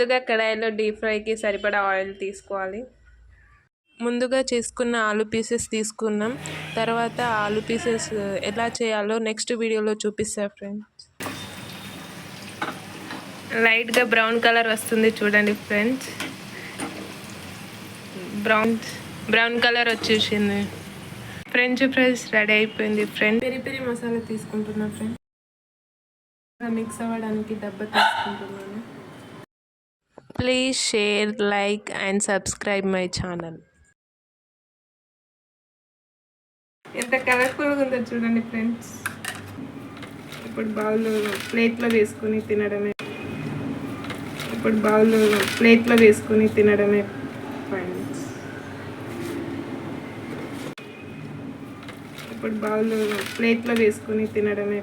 ముందుగా కడాయిలో డీప్ ఫ్రైకి సరిపడా ఆయిల్ తీసుకోవాలి. ముందుగా చేసుకున్న ఆలు పీసెస్ తీసుకున్నాం. తర్వాత ఆలు పీసెస్ ఎలా చేయాలో నెక్స్ట్ వీడియోలో చూపిస్తా ఫ్రెండ్స్. లైట్గా బ్రౌన్ కలర్ వస్తుంది చూడండి ఫ్రెండ్స్. బ్రౌన్ బ్రౌన్ కలర్ వచ్చేసింది. ఫ్రెంచ్ ఫ్రైస్ రెడీ అయిపోయింది ఫ్రెండ్ పెరి పెరి మసాలా తీసుకుంటున్నా ఫ్రెండ్ మిక్స్ అవ్వడానికి డబ్బా తీసుకుంటున్నాను. Please share like and subscribe my channel ఎంత కలర్ఫుల్గా ఉందో చూడండి ఫ్రెండ్స్. ఇప్పుడు బౌల్ ప్లేట్లో వేసుకొని తినడమే. ఇప్పుడు బౌల్ ప్లేట్లో వేసుకొని తినడమే ఫ్రెండ్స్. ఇప్పుడు బౌల్ ప్లేట్లో వేసుకొని తినడమే